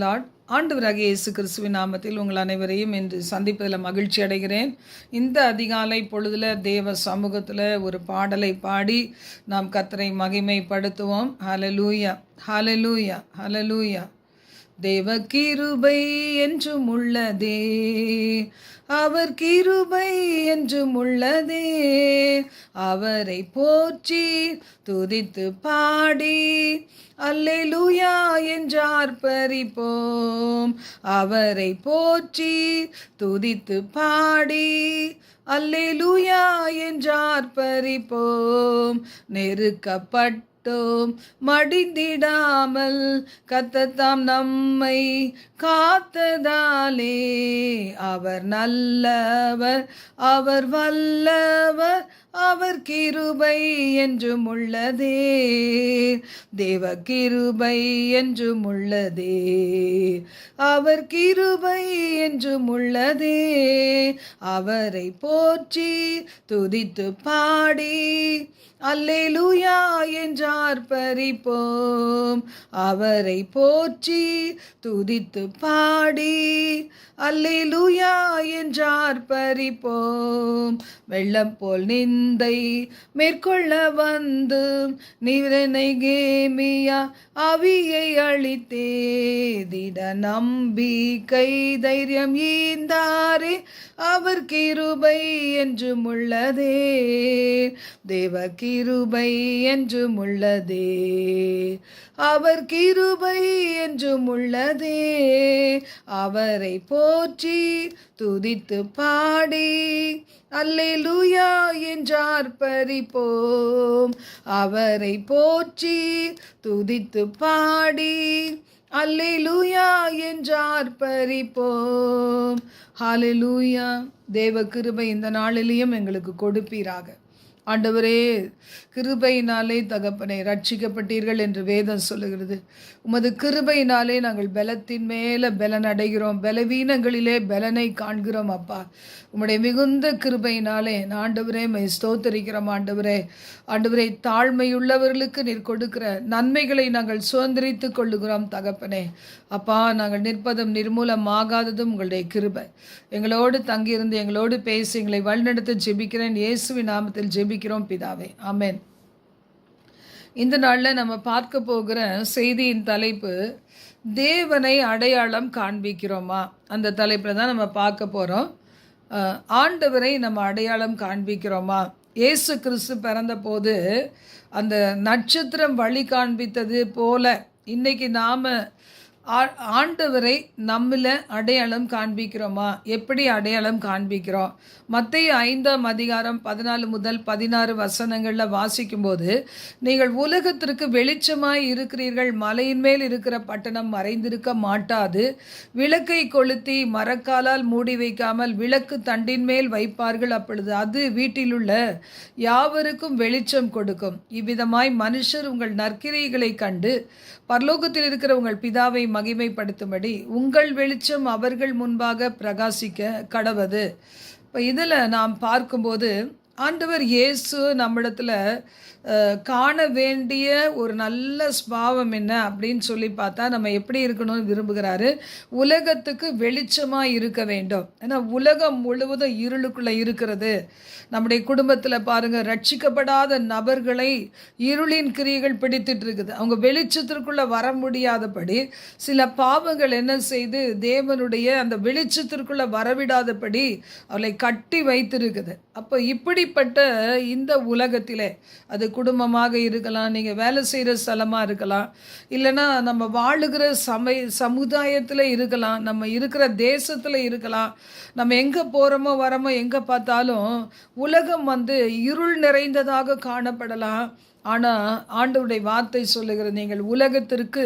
Lord ஆண்டவராகிய இயேசு கிறிஸ்துவின் நாமத்தில் உங்கள் அனைவரையும் இன்று சந்திப்பதில் மகிழ்ச்சி அடைகிறேன். இந்த அதிகாலை பொழுதுல தேவ சமூகத்தில் ஒரு பாடலை பாடி நாம் கத்தரை மகிமைப்படுத்துவோம். ஹலலூயா ஹலலூயா ஹலலூயா தேவ கிருபை என்றும் உள்ளதே அவர் கிருபை என்றும் உள்ளதே அவரை போற்றி துதித்து பாடி அல்லேலூயா என்றார் பறிப்போம் அவரை போற்றி துதித்து பாடி அல்லேலூயா என்றார் பறிப்போம் நெருக்கப்பட்ட விட்டோம் மடிந்திடாமல் கத்தத்தாம் நம்மை காத்ததாலே. அவர் நல்லவர் அவர் வல்லவர் அவர் கிருபை என்றும் உள்ளதே. தேவ கிருபை என்றும் உள்ளதே. அவர் கிருபை என்றும் உள்ளதே. அவரை போற்றி துதித்து பாடி அல்லேலூயா என்றார் பறிப்போம் அவரை போற்றி துதித்து பாடி. அல்லேலூயா என்றார் பறிப்போம் வெள்ளம் போல் நிந்தை மேற்கொள்ள வந்து நீரனை கேமியா அவியை அழித்தே. திட நம்பிக்கை தைரியம் ஈந்தாரே அவர் கிருபை என்றும் உள்ளதே. தேவகி கிருபை என்றும் உள்ளதே அவர் கிருபை என்றும் உள்ளதே அவரை போற்றி துதித்து பாடி. அல்லேலூயா என்றார் பறிப்போம் அவரை போற்றி துதித்து பாடி. அல்லேலூயா என்றார் பறிப்போம் லூயா தேவ கிருபை இந்த நாளிலேயும் எங்களுக்கு கொடுப்பீராக. ஆண்டவரே கிருபையினாலே தகப்பனை ரட்சிக்கப்பட்டீர்கள் என்று வேதம் சொல்லுகிறது. உமது கிருபையினாலே நாங்கள் பலத்தின் மேலே பலன் அடைகிறோம் பலவீனங்களிலே பலனை காண்கிறோம் அப்பா. உம்முடைய மிகுந்த கிருபையினாலே ஆண்டவரே மை ஸ்தோத்தரிக்கிறோம் ஆண்டவரே. ஆண்டவரே தாழ்மையுள்ளவர்களுக்கு நீர் கொடுக்கிற நன்மைகளை நாங்கள் சுதந்திரித்து கொள்ளுகிறோம் தகப்பனே. அப்பா நாங்கள் நிற்பதும் நிர்மூலம் ஆகாததும் உங்களுடைய கிருபை. எங்களோடு தங்கியிருந்து எங்களோடு பேசி எங்களை வழிநடத்த ஜெபிக்கிறேன். இயேசுவின் நாமத்தில் ஜெபிக்கிறோம் பிதாவே. ஆமேன். இந்த நாளில் நம்ம பார்க்க போகிற செய்தியின் தலைப்பு தேவனை அடையாளம் காண்பிக்கிறோமா? அந்த தலைப்பில் தான் நம்ம பார்க்க போகிறோம் ஆண்டவரை நம்ம அடையாளம் காண்பிக்கிறோமா? இயேசு கிறிஸ்து பிறந்தபோது அந்த நட்சத்திரம் வழி காண்பித்தது போல இன்றைக்கி நாம் ஆண்டவரை நம்மில் அடையாளம் காண்பிக்கிறோமா? எப்படி அடையாளம் காண்பிக்கிறோம்? மத்திய ஐந்தாம் அதிகாரம் பதினாலு முதல் பதினாறு வசனங்களில் வாசிக்கும்போது நீங்கள் உலகத்திற்கு வெளிச்சமாய் இருக்கிறீர்கள் மலையின் மேல் இருக்கிற பட்டணம் மறைந்திருக்க மாட்டாது. விளக்கை கொளுத்தி மரக்காலால் மூடி வைக்காமல் விளக்கு தண்டின் மேல் வைப்பார்கள் அப்பொழுது அது வீட்டிலுள்ள யாவருக்கும் வெளிச்சம் கொடுக்கும். இவ்விதமாய் மனுஷர் உங்கள் நற்கிரைகளை கண்டு பரலோகத்தில் இருக்கிற உங்கள் பிதாவை மகிமைப்படுத்தும்படி உங்கள் வெளிச்சம் அவர்கள் முன்பாக பிரகாசிக்க கடவது. இப்போ இதில் நாம் பார்க்கும்போது ஆண்டவர் இயேசு நம்மிடத்தில் காண வேண்டிய ஒரு நல்ல ஸ்பாவம் என்ன அப்படின்னு சொல்லி பார்த்தா நம்ம எப்படி இருக்கணும்னு விரும்புகிறாரு? உலகத்துக்கு வெளிச்சமாக இருக்க வேண்டும். ஏன்னா உலகம் முழுவதும் இருளுக்குள்ளே இருக்கிறது. நம்முடைய குடும்பத்தில் பாருங்கள் ரட்சிக்கப்படாத நபர்களை இருளின் கிரியைகள் பிடித்துட்டு இருக்குது. அவங்க வெளிச்சத்திற்குள்ளே வர முடியாதபடி சில பாவங்கள் என்ன செய்து தேவனுடைய அந்த வெளிச்சத்திற்குள்ளே வரவிடாதபடி அவளை கட்டி வைத்திருக்குது. அப்போ இப்படிப்பட்ட இந்த உலகத்திலே அது குடும்பமாக இருக்கலாம் நீங்கள் வேலை செய்கிற ஸ்தலமாக இருக்கலாம் இல்லைன்னா நம்ம வாழுகிற சமய சமுதாயத்தில் இருக்கலாம் நம்ம இருக்கிற தேசத்தில் இருக்கலாம் நம்ம எங்கே போகிறோமோ வரமோ எங்கே பார்த்தாலும் உலகம் வந்து இருள் நிறைந்ததாக காணப்படலாம். ஆனால் ஆண்டவுடைய வார்த்தை சொல்லுகிற நீங்கள் உலகத்திற்கு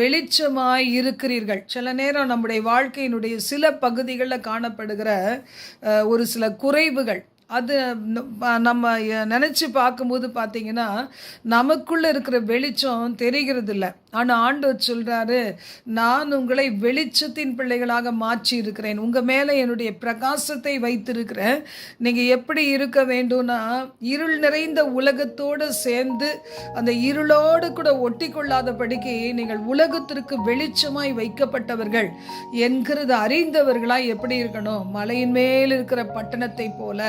வெளிச்சமாய் இருக்கிறீர்கள். சில நேரம் நம்முடைய வாழ்க்கையினுடைய சில பகுதிகளில் காணப்படுகிற ஒரு சில குறைவுகள். அது நம்ம நினச்சி பார்க்கும்போது பார்த்தீங்கன்னா நமக்குள்ளே இருக்கிற வெளிச்சம் தெரிகிறது இல்லை ஆனால் ஆண்டவர் சொல்கிறாரு நான் உங்களை வெளிச்சத்தின் பிள்ளைகளாக மாற்றி இருக்கிறேன் உங்கள் மேலே என்னுடைய பிரகாசத்தை வைத்திருக்கிறேன். நீங்கள் எப்படி இருக்க வேண்டும்னா இருள் நிறைந்த உலகத்தோடு சேர்ந்து அந்த இருளோடு கூட ஒட்டி கொள்ளாதபடிக்கு நீங்கள் உலகத்திற்கு வெளிச்சமாய் வைக்கப்பட்டவர்கள். என்கிறது அறிந்தவர்களாக எப்படி இருக்கணும்? மலையின் மேல் இருக்கிற பட்டணத்தை போல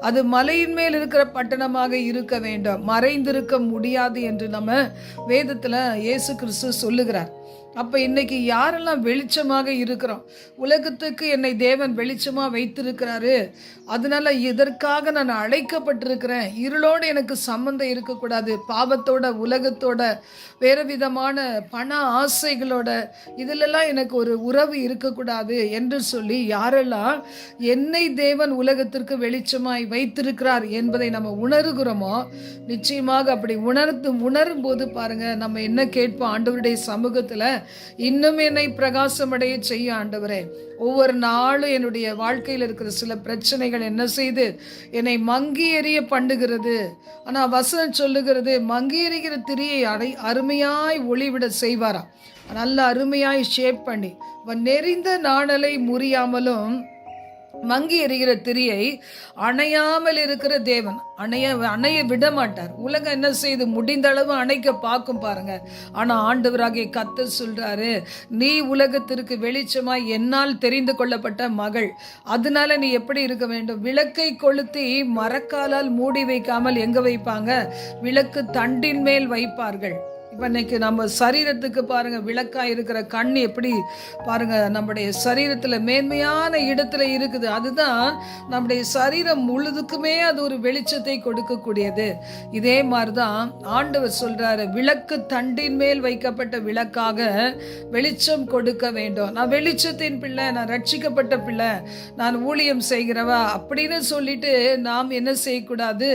அது மலையின் மேல் இருக்கிற பட்டணமாக இருக்க வேண்டும். மறைந்திருக்க முடியாது என்று நம்ம வேதத்தில் இயேசு கிறிஸ்து சொல்லுகிறார். அப்போ இன்னைக்கு யாரெல்லாம் வெளிச்சமாக இருக்கிறோம்? உலகத்துக்கு என்னை தேவன் வெளிச்சமாக வைத்திருக்கிறாரு. அதனால இதற்காக நான் அழைக்கப்பட்டிருக்கிறேன். இருளோடு எனக்கு சம்மந்தம் இருக்கக்கூடாது. பாவத்தோட உலகத்தோட வேறு விதமான பண ஆசைகளோட இதிலெல்லாம் எனக்கு ஒரு உறவு இருக்கக்கூடாது என்று சொல்லி யாரெல்லாம் என்னை தேவன் உலகத்திற்கு வெளிச்சமாய் வைத்திருக்கிறார் என்பதை நம்ம உணர்கிறோமோ நிச்சயமாக அப்படி உணர்ந்து உணரும் போது பாருங்கள் நம்ம என்ன கேட்போம்? ஆண்டவருடைய சமூகத்தில் இன்னும் என்னை பிரகாசமடைய செய்ய ஆண்டவரே. ஒவ்வொரு நாளும் என்னுடைய வாழ்க்கையில் இருக்கிற சில பிரச்சனைகள் என்ன செய்து என்னை மங்கி எறிய பண்ணுகிறது. ஆனால் வசனம் சொல்லுகிறது மங்கி எறிகிற திரியை அடை அருமையாய் ஒளிவிட செய்வாராம் நல்ல அருமையாய் ஷேப் பண்ணி நெறிந்த நாணலை முறியாமலும் மங்கி எறிகிற திரியை அணையாமல் இருக்கிற தேவன். அணைய அணைய விட மாட்டார் உலகம் என்ன செய்து முடிந்த அளவு அணைக்க பார்க்கும் பாருங்க. ஆனால் ஆண்டவராகிய கத்த சொல்றாரு நீ உலகத்திற்கு வெளிச்சமாய் என்னால் தெரிந்து கொள்ளப்பட்ட மகள். அதனால நீ எப்படி இருக்க வேண்டும்? விளக்கை கொளுத்தி மரக்காலால் மூடி வைக்காமல் எங்க வைப்பாங்க? விளக்கு தண்டின் மேல் வைப்பார்கள். இப்போ இன்னைக்கு நம்ம சரீரத்துக்கு பாருங்கள் விளக்காக இருக்கிற கண் எப்படி பாருங்கள் நம்முடைய சரீரத்தில் மேன்மையான இடத்துல இருக்குது. அதுதான் நம்முடைய சரீரம் முழுதுக்குமே அது ஒரு வெளிச்சத்தை கொடுக்கக்கூடியது. இதே மாதிரி தான் ஆண்டவர் சொல்கிறாரு விளக்கு தண்டின் மேல் வைக்கப்பட்ட விளக்காக வெளிச்சம் கொடுக்க வேண்டும். நான் வெளிச்சத்தின் பிள்ளை நான் ரட்சிக்கப்பட்ட பிள்ளை நான் ஊழியம் செய்கிறவா அப்படின்னு சொல்லிட்டு நாம் என்ன செய்யக்கூடாது?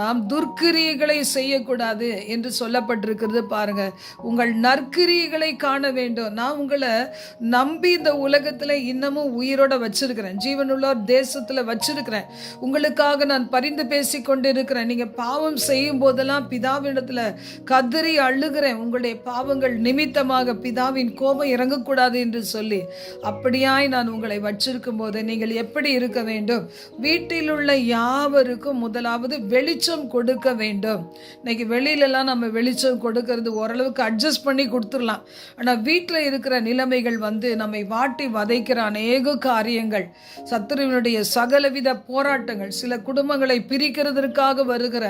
நாம் துர்க்கிரியைகளை செய்யக்கூடாது என்று சொல்லப்பட்டிருக்கிறது பாருங்க. உங்கள் நற்கிரிகளை காண வேண்டும். நான் உங்களை நம்பி இந்த உலகத்தில் இன்னமும் உயிரோட வச்சிருக்கிறேன். ஜீவனுள்ளோர் தேசத்தில் வச்சிருக்கிறேன். உங்களுக்காக நான் பரிந்து பேசி கொண்டு இருக்கிறேன் நீங்கள் பாவம் செய்யும் போதெல்லாம் பிதாவிடத்துல கதறி அழுகிறேன். உங்களுடைய பாவங்கள் நிமித்தமாக பிதாவின் கோபம் இறங்கக்கூடாது என்று சொல்லி அப்படியாய் நான் உங்களை வச்சிருக்கும் போது நீங்கள் எப்படி இருக்க வேண்டும்? வீட்டில் உள்ள யாவருக்கும் முதலாவது வெளிச்சம் கொடுக்க வேண்டும். இன்னைக்கு வெளியிலலாம் நம்ம வெளிச்சம் கொடுக்கறது ஓரளவுக்கு அட்ஜஸ்ட் பண்ணி கொடுத்துடலாம். ஆனால் வீட்டில் இருக்கிற நிலைமைகள் வந்து நம்மை வாட்டி வதைக்கிற அநேக காரியங்கள். சத்துருவினுடைய சகலவித போராட்டங்கள். சில குடும்பங்களை பிரிக்கிறதற்காக வருகிற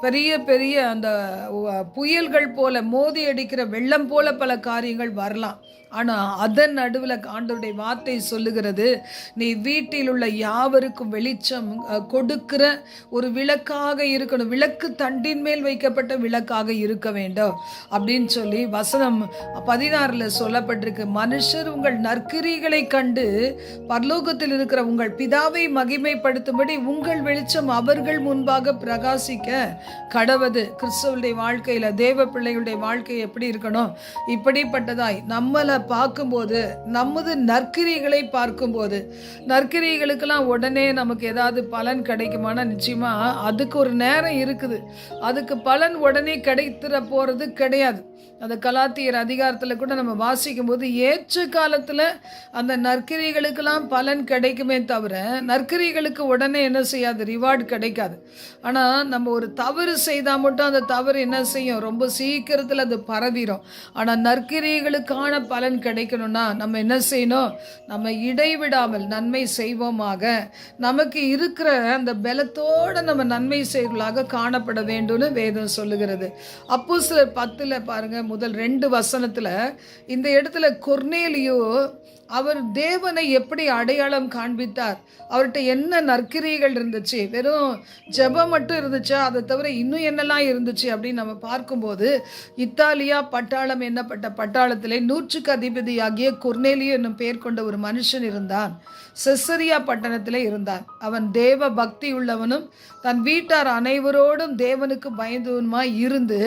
பெரிய பெரிய அந்த புயல்கள் போல மோதி அடிக்கிற வெள்ளம் போல பல காரியங்கள் வரலாம். ஆனால் அதன் நடுவில் ஆண்டவருடைய வார்த்தை சொல்லுகிறது நீ வீட்டில் உள்ள யாவருக்கும் வெளிச்சம் கொடுக்கிற ஒரு விளக்காக இருக்கணும். விளக்கு தண்டின் மேல் வைக்கப்பட்ட விளக்காக இருக்க வேண்டும். அப்படின்னு சொல்லி வசனம் பதினாறில் சொல்லப்பட்டிருக்கு. மனுஷர் உங்கள் நற்கிரிகளை கண்டு பரலோகத்தில் இருக்கிற உங்கள் பிதாவை மகிமைப்படுத்தும்படி உங்கள் வெளிச்சம் அவர்கள் முன்பாக பிரகாசிக்க கடவது. கிறிஸ்தவருடைய வாழ்க்கையில் தேவ பிள்ளைகளுடைய வாழ்க்கை எப்படி இருக்கணும்? இப்படிப்பட்டதாய் நம்மளை பார்க்கும்போது நமது நற்கிரிகளை பார்க்கும்போது நற்கிரிகளுக்கெல்லாம் உடனே நமக்கு ஏதாவது பலன் கிடைக்குமானா நிச்சயமாக அதுக்கு ஒரு நேரம் இருக்குது. அதுக்கு பலன் உடனே கிடைத்துற போகிறது கிடையாது. அந்த கலாத்தியர் அதிகாரத்தில் கூட நம்ம வாசிக்கும் போது ஏற்ற காலத்தில் அந்த நற்கிரிகளுக்கெல்லாம் பலன் கிடைக்குமே தவிர நற்கிரிகளுக்கு உடனே என்ன செய்யாது? ரிவார்டு கிடைக்காது. ஆனால் நம்ம ஒரு தவறு செய்தால் மட்டும் அந்த தவறு என்ன செய்யும்? ரொம்ப சீக்கிரத்தில் அது பரவிடும் ஆனால் நற்கிரிகளுக்கான பலன் கிடைக்கணும்னா நம்ம என்ன செய்யணும்? நம்ம இடைவிடாமல் நன்மை செய்வோமாக. நமக்கு இருக்கிற அந்த பலத்தோடு நம்ம நன்மை செய்வர்களாக காணப்பட வேண்டும்னு வேதம் சொல்லுகிறது. அப்போ சில பத்தில் பாருங்கள் முதல் ரெண்டு வசனத்தில் இந்த இடத்துல கொர்னேலியோ அவர் தேவனை எப்படி அடையாளம் காண்பித்தார்? அவர்கிட்ட என்ன நற்கிரியைகள் இருந்துச்சு? வெறும் ஜபம் மட்டும் இருந்துச்சா? அதை தவிர இன்னும் என்னெல்லாம் இருந்துச்சு அப்படின்னு நம்ம பார்க்கும்போது இத்தாலியா பட்டாளம் என்னப்பட்ட பட்டாளத்திலே நூற்றுக்கு அதிபதியாகிய குர்னேலியோ என்னும் பெயர் கொண்ட ஒரு மனுஷன் இருந்தான். செசரியா பட்டணத்தில் இருந்தான் அவன் தேவ பக்தி உள்ளவனும் தன் வீட்டார் அனைவரோடும் தேவனுக்கு பயந்தவனுமாய் இருந்து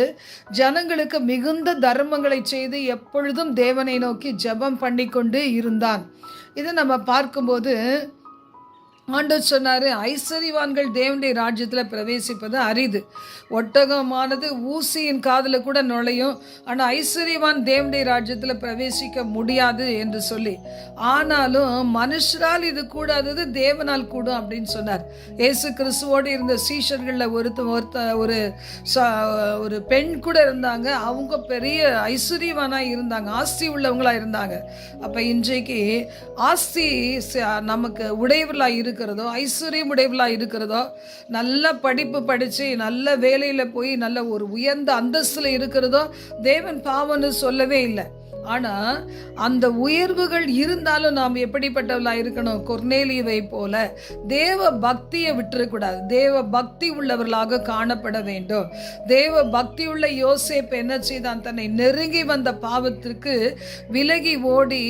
ஜனங்களுக்கு மிகுந்த தர்மங்களை செய்து எப்பொழுதும் தேவனை நோக்கி ஜபம் பண்ணி கொண்டு இருந்தான். இதை நம்ம பார்க்கும்போது ஆண்டவர் சொன்னார் ஐஸ்வரிவான்கள் தேவனுடைய ராஜ்யத்தில் பிரவேசிப்பது அரிது. ஒட்டகமானது ஊசியின் காதில் கூட நுழையும். ஆனால் ஐஸ்வர்யவான் தேவனுடைய ராஜ்யத்தில் பிரவேசிக்க முடியாது என்று சொல்லி. ஆனாலும் மனுஷரால் இது கூடாதது தேவனால் கூடும் அப்படின்னு சொன்னார். இயேசு கிறிஸ்துவோடு இருந்த சீஷர்களில் ஒருத்த ஒருத்த ஒரு ச- ஒரு பெண் கூட இருந்தாங்க. அவங்க பெரிய ஐஸ்வர்யவானாக இருந்தாங்க. ஆஸ்தி உள்ளவங்களாக இருந்தாங்க. அப்போ இன்றைக்கு ஆஸ்தி ச- நமக்கு உடையவர்களாக இருக்கிறதோ ஐஸ்வர்யம் உடையவளாக இருக்கிறதோ நல்ல படிப்பு படித்து நல்ல வேலையில் போய் நல்ல ஒரு உயர்ந்த அந்தஸ்தில் இருக்கிறதோ தேவன் பாவம்னு சொல்லவே இல்லை. ஆனால் அந்த உயர்வுகள் இருந்தாலும் நாம் எப்படிப்பட்டவளாக இருக்கணும்? கொர்னேலியவை போல தேவ பக்தியை விட்டுறக்கூடாது. தேவ பக்தி உள்ளவர்களாக காணப்பட வேண்டும். தேவ பக்தி உள்ள யோசேப் என்ன செய்தான்? தன்னை நெருங்கி வந்த பாவத்திற்கு விலகி ஓடி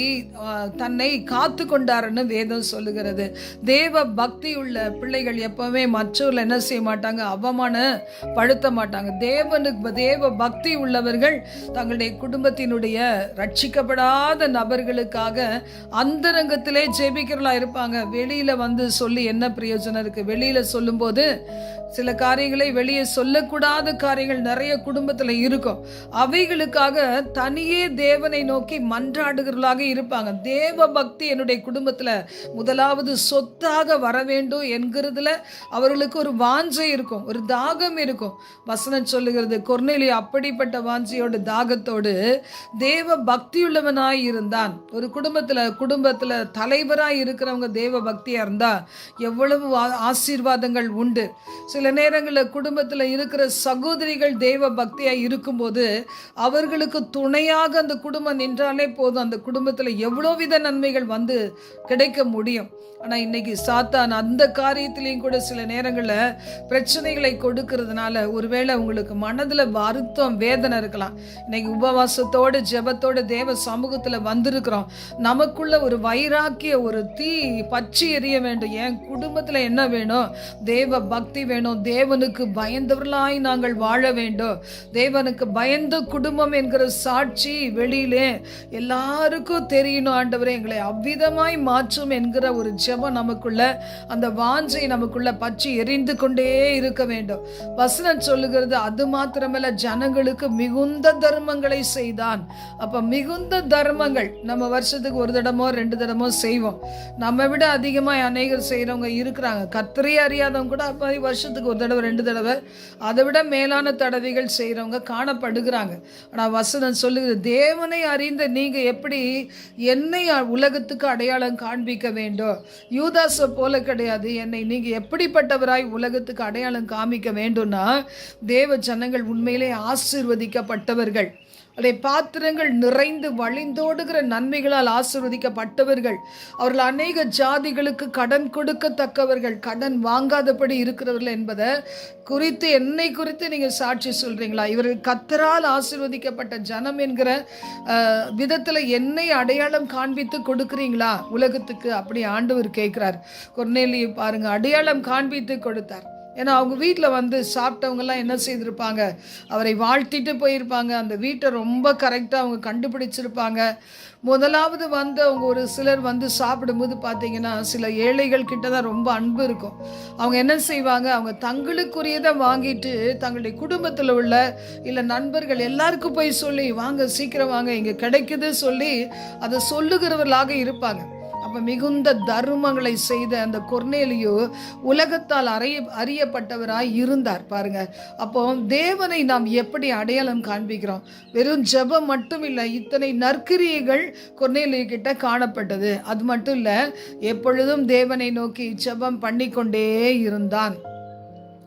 தன்னை காத்து கொண்டாருன்னு வேதம் சொல்லுகிறது. தேவ பக்தி உள்ள பிள்ளைகள் எப்பவுமே மற்றவர்கள் என்ன செய்ய மாட்டாங்க? அவமானப்படுத்த மாட்டாங்க. தேவனுக்கு தேவ பக்தி உள்ளவர்கள் தங்களுடைய குடும்பத்தினுடைய ரட்சிக்கப்படாத நபர்களுக்காக அந்தரங்கத்திலே ஜெபிக்கிறலா இருப்பாங்க. வெளியில வந்து சொல்லி என்ன பிரயோஜனம் இருக்கு? வெளியில சொல்லும்போது சில காரியங்களை வெளியே சொல்லக்கூடாத காரியங்கள் நிறைய குடும்பத்தில் இருக்கும். அவைகளுக்காக தனியே தேவனை நோக்கி மன்றாடுகிறவர்களாக இருப்பாங்க. தேவ பக்தி என்னுடைய குடும்பத்தில் முதலாவது சொத்தாக வர வேண்டும் என்கிறதுல அவர்களுக்கு ஒரு வாஞ்சை இருக்கும். ஒரு தாகம் இருக்கும். வசனம் சொல்லுகிறது கொர்நேலி அப்படிப்பட்ட வாஞ்சையோடு தாகத்தோடு தேவ பக்தியுள்ளவனாய் இருந்தான். ஒரு குடும்பத்தில் குடும்பத்தில் தலைவராக இருக்கிறவங்க தேவ பக்தியாக இருந்தால் எவ்வளவு ஆ- ஆசீர்வாதங்கள் உண்டு. சில நேரங்களில் குடும்பத்தில் இருக்கிற சகோதரிகள் தெய்வ பக்தியாக இருக்கும்போது அவர்களுக்கு துணையாக அந்த குடும்பம் நின்றாலே போதும். அந்த குடும்பத்தில் எவ்வளோ வித நன்மைகள் வந்து கிடைக்க முடியும். ஆனால் இன்னைக்கு சாத்தான் அந்த காரியத்திலையும் கூட சில நேரங்களில் பிரச்சனைகளை கொடுக்கறதுனால ஒருவேளை உங்களுக்கு மனதில் வருத்தம் வேதனை இருக்கலாம். இன்னைக்கு உபவாசத்தோடு ஜெபத்தோடு தேவ சமூகத்தில் வந்திருக்கிறோம். நமக்குள்ள ஒரு வைராக்கிய ஒரு தீ பச்சி எரிய வேண்டும். என் குடும்பத்தில் என்ன வேணும்? தேவ பக்தி வேணும். தேவனுக்கு பயந்தவர்களாய் நாங்கள் வாழ வேண்டும். தேவனுக்கு பயந்த குடும்பம் என்கிற சாட்சி வெளியிலே எல்லாருக்கும் தெரியணும் ஆண்டவரே. எங்களை அவ்விதமாய் மாற்றும் என்கிற ஒரு ஜெபம் நமக்குள்ள அந்த வாஞ்சை நமக்குள்ள பச்சி எரிந்து கொண்டே இருக்க வேண்டும். வசனம் சொல்லுகிறது அது மாத்திரமல்ல ஜனங்களுக்கு மிகுந்த தர்மங்களை செய்தான். அப்ப மிகுந்த தர்மங்கள். நம்ம வருஷத்துக்கு ஒரு தடமோ ரெண்டு தடமோ செய்வோம். நம்ம விட அதிகமாக அநேகர் செய்கிறவங்க இருக்கிறாங்க. கத்திரி அறியாதவங்க கூட அப்போ வருஷத்துக்கு ஒரு தடவை ரெண்டு தடவை அதை விட மேலான தடவைகள் செய்கிறவங்க காணப்படுகிறாங்க. ஆனால் வசனம் சொல்லுகிறது தேவனை அறிந்த நீங்கள் எப்படி என்னை உலகத்துக்கு அடையாளம் காண்பிக்க வேண்டும்? யூதாஸை போல கிடையாது. என்னை நீங்கள் எப்படிப்பட்டவராய் உலகத்துக்கு அடையாளம் காமிக்க வேண்டும்னா தேவ ஜனங்கள் உண்மையிலே ஆசிர்வதிக்கப்பட்டவர்கள். அதை பாத்திரங்கள் நிறைந்து வழிந்தோடுகிற நன்மைகளால் ஆசிர்வதிக்கப்பட்டவர்கள். அவர்கள் அநேக ஜாதிகளுக்கு கடன் கொடுக்கத்தக்கவர்கள். கடன் வாங்காதபடி இருக்கிறவர்கள் என்பதை குறித்து என்னை குறித்து நீங்கள் சாட்சி சொல்கிறீங்களா இவர்கள் கத்தரால் ஆசிர்வதிக்கப்பட்ட ஜனம் என்கிற விதத்தில் என்னை அடையாளம் காண்பித்து கொடுக்குறீங்களா? உலகத்துக்கு அப்படி ஆண்டவர் கேட்குறார். கொர்நேலியை பாருங்கள் அடையாளம் காண்பித்து கொடுத்தார். ஏன்னா அவங்க வீட்டில் வந்து சாப்பிட்டவங்கெல்லாம் என்ன செய்திருப்பாங்க? அவரை வாழ்த்திட்டு போயிருப்பாங்க. அந்த வீட்டை ரொம்ப கரெக்டாக அவங்க கண்டுபிடிச்சிருப்பாங்க. முதலாவது வந்து அவங்க ஒரு சிலர் வந்து சாப்பிடும்போது பார்த்தீங்கன்னா சில ஏழைகள் கிட்ட தான் ரொம்ப அன்பு இருக்கும். அவங்க என்ன செய்வாங்க? அவங்க தங்களுக்குரியதை வாங்கிட்டு தங்களுடைய குடும்பத்தில் உள்ள இல்லை நண்பர்கள் எல்லாருக்கும் போய் சொல்லி வாங்க சீக்கிரம் வாங்க இங்கே கிடைக்குது சொல்லி அதை சொல்லுகிறவர்களாக இருப்பாங்க. அப்ப மிகுந்த தர்மங்களை செய்த அந்த கொர்னேலியோ உலகத்தால் அறிய அறியப்பட்டவராய் இருந்தார். பாருங்க. அப்போ தேவனை நாம் எப்படி அடையாளம் காண்பிக்கிறோம்? வெறும் ஜெபம் மட்டும் இல்லை இத்தனை நற்கிரியைகள் கொர்னேலியோ கிட்ட காணப்பட்டது. அது மட்டும் இல்லை எப்பொழுதும் தேவனை நோக்கி ஜெபம் பண்ணிக்கொண்டே இருந்தான்.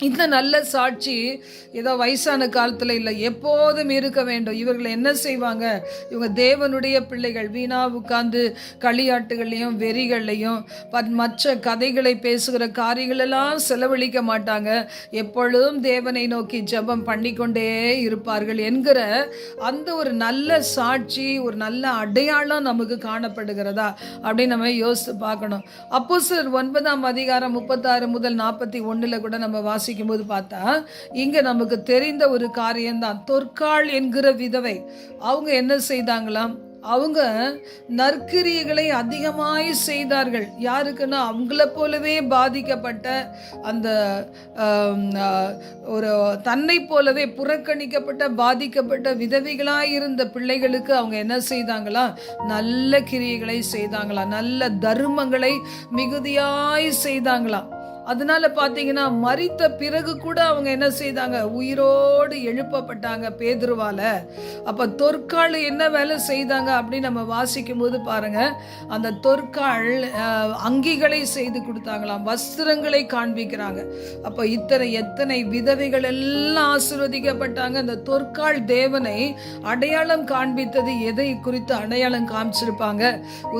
இந்த நல்ல சாட்சி ஏதோ வயசான காலத்தில் இல்லை எப்போதும் இருக்க வேண்டும். இவர்கள் என்ன செய்வாங்க? இவங்க தேவனுடைய பிள்ளைகள் வீணா உட்கார்ந்து களியாட்டுகளையும் வெறிகளையும் பத் மற்ற கதைகளை பேசுகிற காரியங்களெல்லாம் செலவழிக்க மாட்டாங்க. எப்பொழுதும் தேவனை நோக்கி ஜெபம் பண்ணிக்கொண்டே இருப்பார்கள் என்கிற அந்த ஒரு நல்ல சாட்சி ஒரு நல்ல அடையாளம் நமக்கு காணப்படுகிறதா அப்படின்னு நம்ம யோசித்து பார்க்கணும். அப்போ சார் ஒன்பதாம் அதிகாரம் முப்பத்தாறு முதல் நாற்பத்தி ஒன்றில் கூட நம்ம வாசிக்கும் போது பார்த்தா இங்கே நமக்கு தெரிந்த ஒரு காரியம்தான். தொற்காள் என்கிற விதவை. அவங்க என்ன செய்தாங்களாம்? அவங்க நற்கிரியைகளை அதிகமாய் செய்தார்கள். யாருக்குன்னா அவங்கள போலவே பாதிக்கப்பட்ட அந்த ஒரு தன்னை போலவே புறக்கணிக்கப்பட்ட பாதிக்கப்பட்ட விதவிகளாக இருந்த பிள்ளைகளுக்கு அவங்க என்ன செய்தாங்களா நல்ல கிரியைகளை செய்தாங்களாம். நல்ல தர்மங்களை மிகுதியாய் செய்தாங்களாம். அதனால பார்த்தீங்கன்னா மறித்த பிறகு கூட அவங்க என்ன செய்தாங்க? உயிரோடு எழுப்பப்பட்டாங்க பேதுருவால. அப்போ தொற்காள் என்ன வேலை செய்தாங்க அப்படின்னு நம்ம வாசிக்கும் போது பாருங்க அந்த தொற்காள் அங்கிகளை செய்து கொடுத்தாங்களாம் வஸ்திரங்களை காண்பிக்கிறாங்க. அப்போ இத்தனை எத்தனை விதவைகள் எல்லாம் ஆசிர்வதிக்கப்பட்டாங்க. அந்த தொற்காள் தேவனை அடையாளம் காண்பித்தது எதை குறித்து அடையாளம் காமிச்சிருப்பாங்க?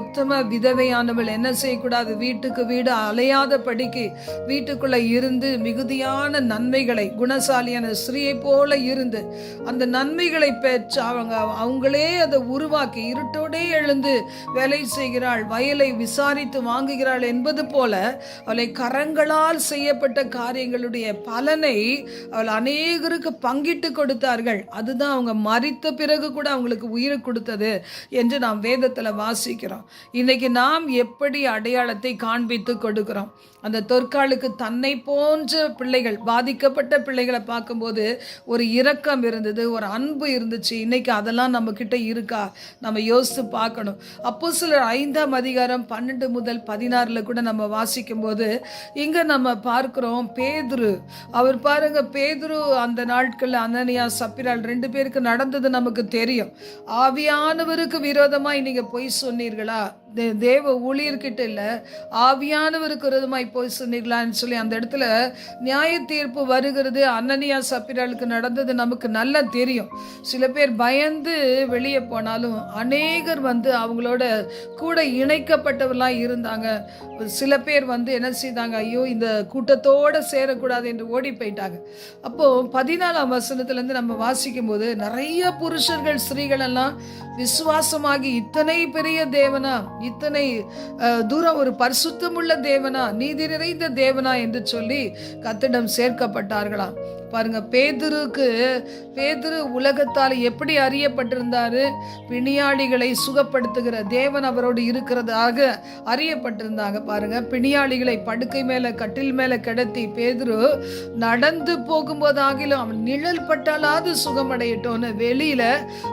உத்தம விதவையானவள் என்ன செய்யக்கூடாது? வீட்டுக்கு வீடு அலையாத படிக்கு வீட்டுக்குள்ள இருந்து மிகுதியான நன்மைகளை குணசாலியான ஸ்ரீயை போல இருந்து அந்த நன்மைகளை பெற்று அவங்க அவங்களே அதை உருவாக்கி இருட்டோடே எழுந்து வேலை செய்கிறாள் வயலை விசாரித்து வாங்குகிறாள் என்பது போல அவளை கரங்களால் செய்யப்பட்ட காரியங்களுடைய பலனை அவள் அநேகருக்கு பங்கிட்டு கொடுத்தார்கள். அதுதான் அவங்க மறித்த பிறகு கூட அவங்களுக்கு உயிரை கொடுத்தது என்று நாம் வேதத்தில் வாசிக்கிறோம். இன்னைக்கு நாம் எப்படி அடையாளத்தை காண்பித்து கொடுக்கிறோம்? அந்த தொற்காலுக்கு தன்னை போன்ற பிள்ளைகள் பாதிக்கப்பட்ட பிள்ளைகளை பார்க்கும்போது ஒரு இரக்கம் இருந்தது ஒரு அன்பு இருந்துச்சு. இன்னைக்கு அதெல்லாம் நம்ம கிட்ட இருக்கா? நம்ம யோசித்து பார்க்கணும். அப்போ சிலர் ஐந்தாம் அதிகாரம் பன்னெண்டு முதல் பதினாறில் கூட நம்ம வாசிக்கும் போது இங்கே நம்ம பார்க்குறோம் பேதுரு. அவர் பாருங்க பேதுரு அந்த நாட்களில் அனனியா சப்பிரால் ரெண்டு பேருக்கு நடந்தது நமக்கு தெரியும். ஆவியானவருக்கு விரோதமாக நீங்கள் பொய் சொன்னீர்களா? தே- தேவ ஊழியர்கிட்ட இல்லை ஆவியானவருக்கு விரோதமாய் போய் சொன்னீர்களான்னு சொல்லி அந்த இடத்துல நியாய தீர்ப்பு வருகிறது. அன்னனியா சப்பிராளுக்கு நடந்தது நமக்கு நல்லா தெரியும். சில பேர் பயந்து வெளியே போனாலும் அநேகர் வந்து அவங்களோட கூட இணைக்கப்பட்டவர்களாக இருந்தாங்க. சில பேர் வந்து என்ன செய்தாங்க? ஐயோ இந்த கூட்டத்தோடு சேரக்கூடாது என்று ஓடி போயிட்டாங்க. அப்போது பதினாலாம் வசனத்துலேருந்து நம்ம வாசிக்கும் போது நிறைய புருஷர்கள் ஸ்திரீகள் எல்லாம் விசுவாசமாகி இத்தனை பெரிய தேவனா இத்தனை தூரம் ஒரு பரிசுத்தமுள்ள தேவனா நீதி நிறைந்த தேவனா என்று சொல்லி கத்திடம் சேர்க்கப்பட்டார்களாம். பாருங்க பேதுருக்கு பேதுரு உலகத்தால் எப்படி அறியப்பட்டிருந்தாரு? பிணியாளிகளை சுகப்படுத்துகிற தேவன் அவரோடு இருக்கிறதாக அறியப்பட்டிருந்தாங்க பாருங்க. பிணியாளிகளை படுக்கை மேலே கட்டில் மேலே கிடத்தி பேதுரு நடந்து போகும்போது ஆகிலும் அவன் நிழல் பட்டாலாவது சுகமடையட்டும்னு வெளியில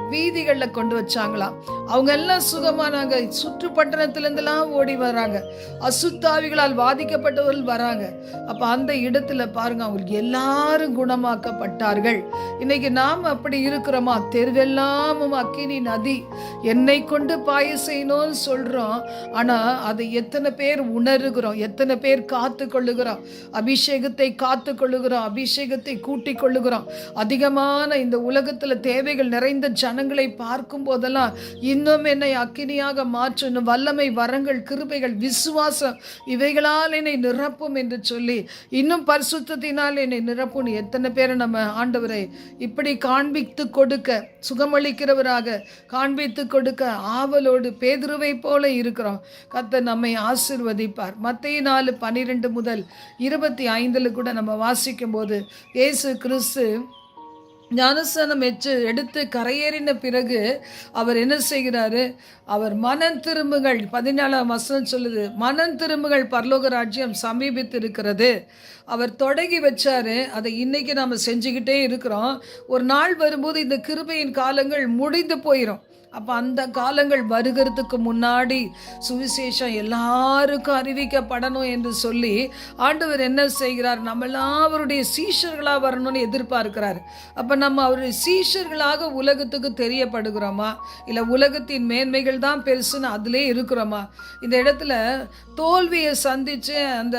வீதிகளில் கொண்டு வச்சாங்களாம். அவங்க எல்லாம் சுகமானாங்க. சுற்று பட்டணத்திலேருந்துலாம் ஓடி வராங்க. அசுத்தாவிகளால் பாதிக்கப்பட்டவர்கள் வராங்க. அப்போ அந்த இடத்துல பாருங்க அவங்களுக்கு எல்லாரும் குணமாக்கப்பட்டார்கள். இன்னைக்கு நாம் அப்படி இருக்கிறோமா? தெருவெல்லாமும் அக்கினி நதி. என்னை கொண்டு பாய செய்யணும்னு சொல்கிறோம் ஆனால் அதை எத்தனை பேர் உணர்கிறோம்? எத்தனை பேர் காத்து கொள்ளுகிறோம் அபிஷேகத்தை காத்து கொள்ளுகிறோம் அபிஷேகத்தை கூட்டி கொள்ளுகிறோம் அதிகமான இந்த உலகத்தில் தேவைகள் நிறைந்த ஜனங்களை பார்க்கும் போதெல்லாம் இன்னும் என்னை அக்கினியாக மாற்றணும் வல்லமை வரங்கள் கிருபைகள் விசுவாசம் இவைகளால் என்னை நிரப்பும் என்று சொல்லி இன்னும் பரிசுத்தினால் என்னை நிரப்பும் எத்தனை பேரை நம்ம ஆண்டவரை? இப்படி காண்பித்து கொடுக்க சுகமளிக்கிறவராக காண்பித்து கொடுக்க ஆவலோடு பேதுருவை போல இருக்கிறோம். கத்த நம்மை ஆசிர்வதிப்பார். மத்திய நாலு பன்னிரெண்டு முதல் இருபத்தி ஐந்தில் கூட நம்ம வாசிக்கும் போது இயேசு கிறிஸ்து ஞானஸ்தானம் எச்சு எடுத்து கரையேறின பிறகு அவர் என்ன செய்கிறாரு? அவர் மனம் திரும்புகள் பதினாலாம் வசனம் சொல்லுது. மனம் திரும்புகள் பரலோக ராஜ்யம் சமீபித்து இருக்கிறது அவர் தொடங்கி வச்சாரு. அதை இன்னைக்கு நாம் செஞ்சுக்கிட்டே இருக்கிறோம். ஒரு நாள் வரும்போது இந்த கிருபையின் காலங்கள் முடிந்து போயிடும் அப்போ அந்த காலங்கள் வருகிறதுக்கு முன்னாடி சுவிசேஷம் எல்லாருக்கும் அறிவிக்கப்படணும் என்று சொல்லி ஆண்டவர் என்ன செய்கிறார்? நம்மெல்லாம் அவருடைய சீஷர்களாக வரணும்னு எதிர்பார்க்கிறார். அப்போ நம்ம அவருடைய சீஷர்களாக உலகத்துக்கு தெரியப்படுகிறோமா? இல்லை உலகத்தின் மேன்மைகள் தான் பெருசுன்னு அதிலே இருக்கிறோமா? இந்த இடத்துல தோல்வியை சந்தித்து அந்த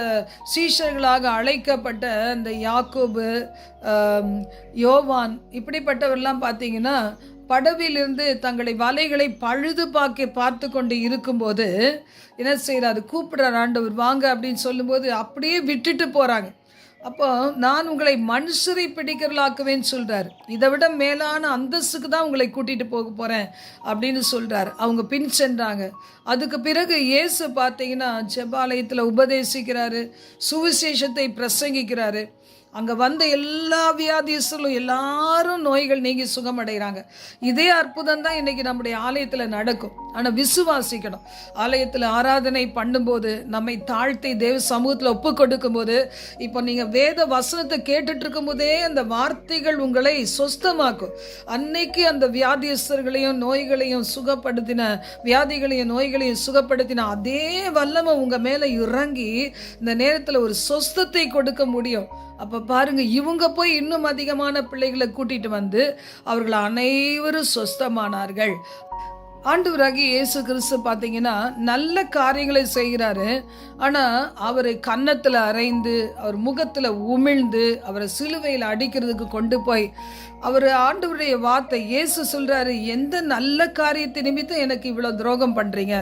சீஷர்களாக அழைக்கப்பட்ட அந்த யாக்கோபு யோவான் இப்படிப்பட்டவரெல்லாம் பார்த்தீங்கன்னா படவிலிருந்து தங்களை வலைகளை பழுது பார்க்க பார்த்து கொண்டு இருக்கும்போது என்ன செய்கிறாரு கூப்பிடுறார் ஆண்டவர் வாங்க அப்படின்னு சொல்லும்போது அப்படியே விட்டுட்டு போகிறாங்க அப்போ நான் உங்களை மனுஷரை பிடிக்கிறலாக்குவேன்னு சொல்கிறார் இதை விட மேலான அந்தஸ்துக்கு தான் உங்களை கூட்டிகிட்டு போக போகிறேன் அப்படின்னு சொல்கிறார் அவங்க பின் சென்றாங்க. அதுக்கு பிறகு இயேசு பார்த்தீங்கன்னா ஜெபாலயத்தில் உபதேசிக்கிறாரு சுவிசேஷத்தை பிரசங்கிக்கிறாரு. அங்கே வந்த எல்லா வியாதியஸ்தர்களும் எல்லாரும் நோய்கள் நீங்கி சுகமடைகிறாங்க இதே அற்புதம் தான் இன்னைக்கு நம்முடைய ஆலயத்தில் நடக்கும். ஆனால் விசுவாசிக்கணும். ஆலயத்தில் ஆராதனை பண்ணும்போது நம்மை தாழ்த்தி தேவ சமூகத்தில் ஒப்பு கொடுக்கும்போது இப்போ நீங்கள் வேத வசனத்தை கேட்டுட்டு இருக்கும்போதே அந்த வார்த்தைகள் உங்களை சொஸ்தமாக்கும். அன்னைக்கு அந்த வியாதியஸ்தர்களையும் நோய்களையும் சுகப்படுத்தின வியாதிகளையும் நோய்களையும் சுகப்படுத்தின அதே வல்லமை உங்கள் மேலே இறங்கி இந்த நேரத்தில் ஒரு சொஸ்தத்தை கொடுக்க முடியும். அப்போ பாருங்கள் இவங்க போய் இன்னும் அதிகமான பிள்ளைகளை கூட்டிகிட்டு வந்து அவர்கள் அனைவரும் சொஸ்தமானார்கள். ஆண்டவராகி இயேசு கிறிஸ்து பார்த்தீங்கன்னா நல்ல காரியங்களை செய்கிறாரு. ஆனால் அவரை கன்னத்தில் அரைந்து அவர் முகத்தில் உமிழ்ந்து அவரை சிலுவையில் அடிக்கிறதுக்கு கொண்டு போய் அவர் ஆண்டவருடைய வார்த்தை இயேசு சொல்கிறாரு எந்த நல்ல காரியத்தை நிமித்தம் எனக்கு இவ்வளோ துரோகம் பண்ணுறீங்க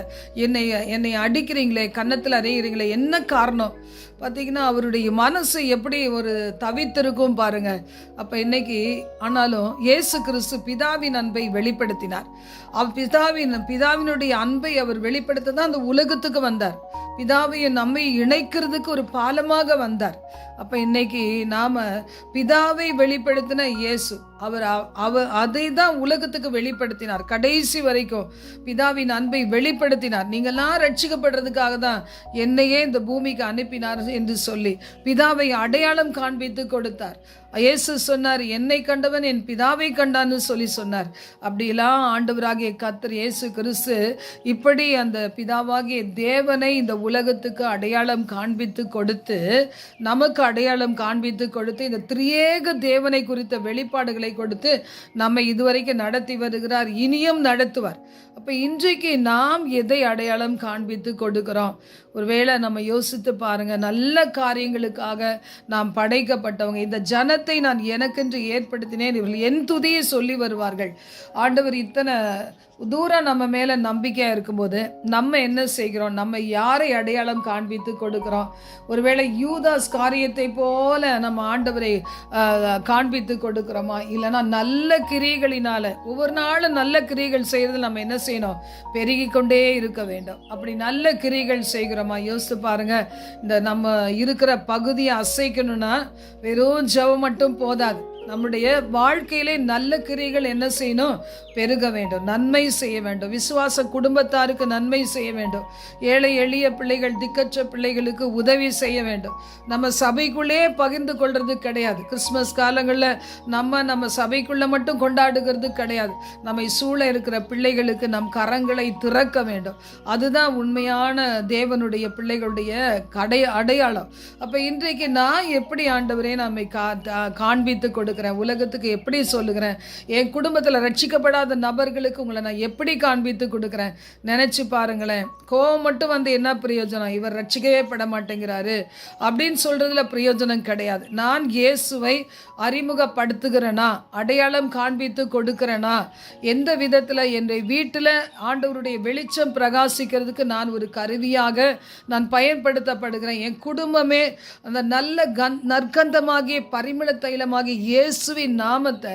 என்னை என்னை அடிக்கிறீங்களே கன்னத்தில் அறையிறீங்களே என்ன காரணம்? பார்த்தீங்கன்னா அவருடைய மனசு எப்படி ஒரு தவித்திருக்கும் பாருங்க. அப்போ இன்னைக்கு ஆனாலும் இயேசு கிறிஸ்து பிதாவின் அன்பை வெளிப்படுத்தினார். அவ் பிதாவின் பிதாவினுடைய அன்பை அவர் வெளிப்படுத்த தான் அந்த உலகத்துக்கு வந்தார். பிதாவையும் நம்மை இணைக்கிறதுக்கு ஒரு பாலமாக வந்தார். அப்போ இன்னைக்கு நாம் பிதாவை வெளிப்படுத்தின இயேசு அவர் அவ அதை தான் உலகத்துக்கு வெளிப்படுத்தினார். கடைசி வரைக்கும் பிதாவின் அன்பை வெளிப்படுத்தினார். நீங்கள்லாம் ரட்சிக்கப்படுறதுக்காக தான் என்னையே இந்த பூமிக்கு அனுப்பினார் என்று சொல்லி பிதாவை அடையாளம் காண்பித்து கொடுத்தார். இயேசு சொன்னார் என்னை கண்டவன் என் பிதாவை கண்டான்னு சொல்லி சொன்னார். அப்படிலாம் ஆண்டவராகிய கத்தர் இயேசு கிறிஸ்து இப்படி அந்த பிதாவாகிய தேவனை இந்த உலகத்துக்கு அடையாளம் காண்பித்து கொடுத்து நமக்கு அடையாளம் காண்பித்து கொடுத்து இந்த திரியேக தேவனை குறித்த வெளிப்பாடுகளை கொடுத்து நம்மை இதுவரைக்கும் நடத்தி வருகிறார் இனியும் நடத்துவார். அப்போ இன்றைக்கு நாம் எதை அடையாளம் காண்பித்து கொடுக்கிறோம்? ஒருவேளை நம்ம யோசித்து பாருங்கள் நல்ல காரியங்களுக்காக நாம் படைக்கப்பட்டவங்க இந்த ஜன ஜனத்தை நான் எனக்கென்று ஏற்படுத்தினேன். இவர்கள் என் துதியை சொல்லி வருவார்கள். ஆண்டவர் இத்தனை தூரம் நம்ம மேலே நம்பிக்கையாக இருக்கும்போது நம்ம என்ன செய்கிறோம்? நம்ம யாரை அடையாளம் காண்பித்து கொடுக்கிறோம்? ஒருவேளை யூதாஸ் காரியத்தை போல நம்ம ஆண்டவரை காண்பித்து கொடுக்கிறோமா? இல்லைன்னா நல்ல கிரிகளினால ஒவ்வொரு நாளும் நல்ல கிரிகள் செய்கிறது நம்ம என்ன செய்யணும்? பெருகி கொண்டே இருக்க வேண்டும். அப்படி நல்ல கிரிகள் செய்கிறோமா? யோசித்து பாருங்க. இந்த நம்ம இருக்கிற பகுதியை அசைக்கணும்னா வெறும் ஜெபம் மட்டும் போதாது. நம்முடைய வாழ்க்கையிலே நல்ல கிரிகள் என்ன செய்யணும்? பெருக வேண்டும். நன்மை செய்ய வேண்டும். விசுவாச குடும்பத்தாருக்கு நன்மை செய்ய வேண்டும். ஏழை எளிய பிள்ளைகள் திக்கற்ற பிள்ளைகளுக்கு உதவி செய்ய வேண்டும். நம்ம சபைக்குள்ளே பகிர்ந்து கொள்வது கிடையாது. கிறிஸ்மஸ் காலங்களில் நம்ம நம்ம சபைக்குள்ளே மட்டும் கொண்டாடுகிறது கிடையாது. நம்மை சூழ இருக்கிற பிள்ளைகளுக்கு நம் கரங்களை திறக்க வேண்டும். அதுதான் உண்மையான தேவனுடைய பிள்ளைகளுடைய கடை அடையாளம். அப்போ இன்றைக்கு நான் எப்படி ஆண்டவரே நம்மை கா காண்பித்து கொடுக்கிறேன் உலகத்துக்கு எப்படி சொல்லுகிறேன்? என் குடும்பத்தில் ரட்சிக்கப்படாத நபர்களுக்கு உங்களை நான் எப்படி காண்பித்து கொடுக்குறேன்? நினச்சி பாருங்களேன். கோவம் மட்டும் வந்து என்ன பிரயோஜனம்? இவர் ரட்சிக்கவே பட மாட்டேங்கிறாரு. அப்படின்னு சொல்கிறதுல பிரயோஜனம் கிடையாது. நான் இயேசுவை அறிமுகப்படுத்துகிறேனா? அடையாளம் காண்பித்து கொடுக்கிறேனா? எந்த விதத்தில்? என்னுடைய வீட்டில் ஆண்டவருடைய வெளிச்சம் பிரகாசிக்கிறதுக்கு நான் ஒரு கருவியாக நான் பயன்படுத்தப்படுகிறேன். என் குடும்பமே அந்த நல்ல கந் நற்கந்தமாகிய பரிமள தைலமாகிய இயேசுவின் நாமத்தை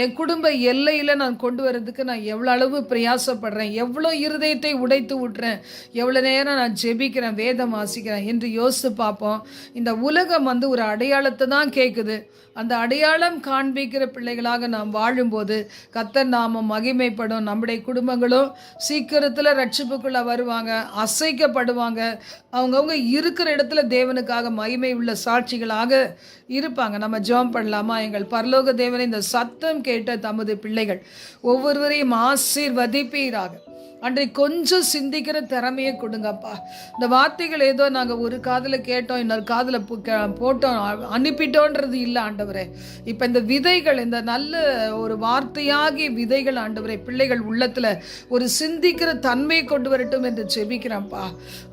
என் குடும்ப எல்லையில் நான் கொண்டு வரதுக்கு நான் எவ்வளோ அளவு பிரயாசப்படுறேன்? எவ்வளோ இருதயத்தை உடைத்து விட்டுறேன் எவ்வளோ நேரம் நான் ஜெபிக்கிறேன் வேதம் வாசிக்கிறேன் என்று யோசித்து பார்ப்போம். இந்த உலகம் வந்து ஒரு அடையாளத்தை தான் கேட்குது அந்த அடையாளம் காண்பிக்கிற பிள்ளைகளாக நாம் வாழும்போது கத்தர் நாம மகிமைப்படும். நம்முடைய குடும்பங்களும் சீக்கிரத்தில் ரட்சிப்புக்குள்ளே வருவாங்க அசைக்கப்படுவாங்க. அவங்கவுங்க இருக்கிற இடத்துல தேவனுக்காக மகிமை உள்ள சாட்சிகளாக இருப்பாங்க. நம்ம ஜெபம் பண்ணலாமா? எங்கள் பரலோக தேவனை இந்த சத்தம் கேட்ட தமது பிள்ளைகள் ஒவ்வொருவரையும் ஆசீர்வதிப்பீராக. அன்றை கொஞ்சம் சிந்திக்கிற திறமையை கொடுங்கப்பா. இந்த வார்த்தைகள் ஏதோ நாங்கள் ஒரு காதில் கேட்டோம் இன்னொரு காதில் போட்டோம் அனுப்பிட்டோன்றது இல்லை ஆண்டவரே. இப்போ இந்த விதைகள் இந்த நல்ல ஒரு வார்த்தையாகி விதைகள் ஆண்டவரே பிள்ளைகள் உள்ளத்தில் ஒரு சிந்திக்கிற தன்மையை கொண்டு வரட்டும் என்று செபிக்கிறேன்ப்பா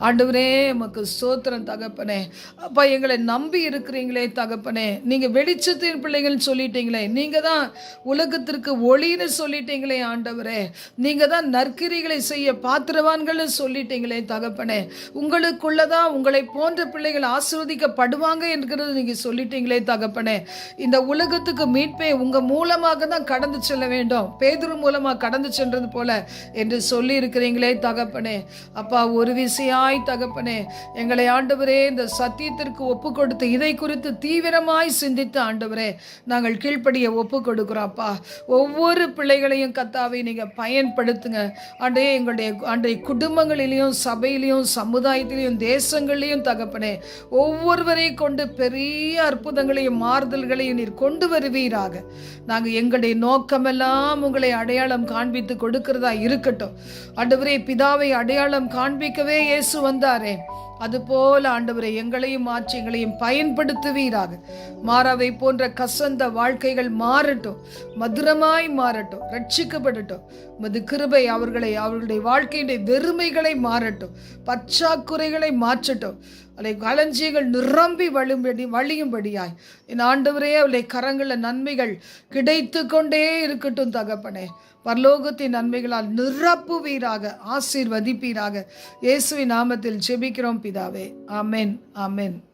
ஆண்டவரே நமக்கு சோத்திரம் தகப்பனே. அப்பா எங்களை நம்பி இருக்கிறீங்களே தகப்பனே. நீங்கள் வெளிச்சத்தின் பிள்ளைகள் சொல்லிட்டீங்களே. நீங்கள் தான் உலகத்திற்கு ஒளின்னு சொல்லிட்டீங்களே ஆண்டவரே. நீங்கள் தான் நற்கிரிகளை செய்ய பாத்திரவான்கள் சொல்லிட்டீங்களே தகப்பனே. உங்களுக்குள்ளதான் உங்களை போன்ற பிள்ளைகள் ஆசிர்வதிக்கப்படுவாங்க என்கிறது நீங்க சொல்லிட்டீங்களே தகப்பனே. இந்த உலகத்துக்கு மீட்பே உங்க மூலமாக தான் கடந்து செல்ல வேண்டும். பேதுரு மூலமா கடந்து சென்றது போல என்று சொல்லி இருக்கிறீங்களே தகப்பனே. அப்பா ஒரு விசையாய் தகப்பனே எங்களை ஆண்டவரே இந்த சத்தியத்திற்கு ஒப்பு கொடுத்து இதை குறித்து தீவிரமாய் சிந்தித்து ஆண்டவரே நாங்கள் கீழ்ப்படிய ஒப்பு கொடுக்குறோம் அப்பா. ஒவ்வொரு பிள்ளைகளையும் கத்தாவை நீங்க பயன்படுத்துங்க. ஆண்டே எங்களுடைய அன்றைய குடும்பங்களிலையும் சபையிலையும் சமுதாயத்திலையும் தேசங்களையும் தகப்பனே ஒவ்வொருவரையும் கொண்டு பெரிய அற்புதங்களையும் மாறுதல்களையும் நீர் கொண்டு வருவீராக. நாங்கள் எங்களுடைய நோக்கமெல்லாம் உங்களை அடையாளம் காண்பித்து கொடுக்கிறதா இருக்கட்டும். அடுவரே பிதாவை அடையாளம் காண்பிக்கவே இயேசு வந்தாரே. அதுபோல ஆண்டவரை எங்களையும் மாற்றி எங்களையும் பயன்படுத்துவீராக. மாறாவை போன்ற கசந்த வாழ்க்கைகள் மாறட்டும் மதுரமாய் மாறட்டும் ரட்சிக்கப்படட்டும். மது கிருபை அவர்களை அவர்களுடைய வாழ்க்கையுடைய வெறுமைகளை மாறட்டும் பற்றாக்குறைகளை மாற்றட்டும். அவளை களஞ்சியங்கள் நிரம்பி வழும்படி வழியும்படியாய். என் ஆண்டவரே அவளை கரங்களில் நன்மைகள் கிடைத்து கொண்டே இருக்கட்டும் தகப்பனே. பரலோகத்தின் நன்மைகளால் நிரப்புவீராக ஆசீர்வதிப்பீராக. இயேசுவின் நாமத்தில் ஜெபிக்கிறோம் பிதாவே. ஆமென் ஆமென்.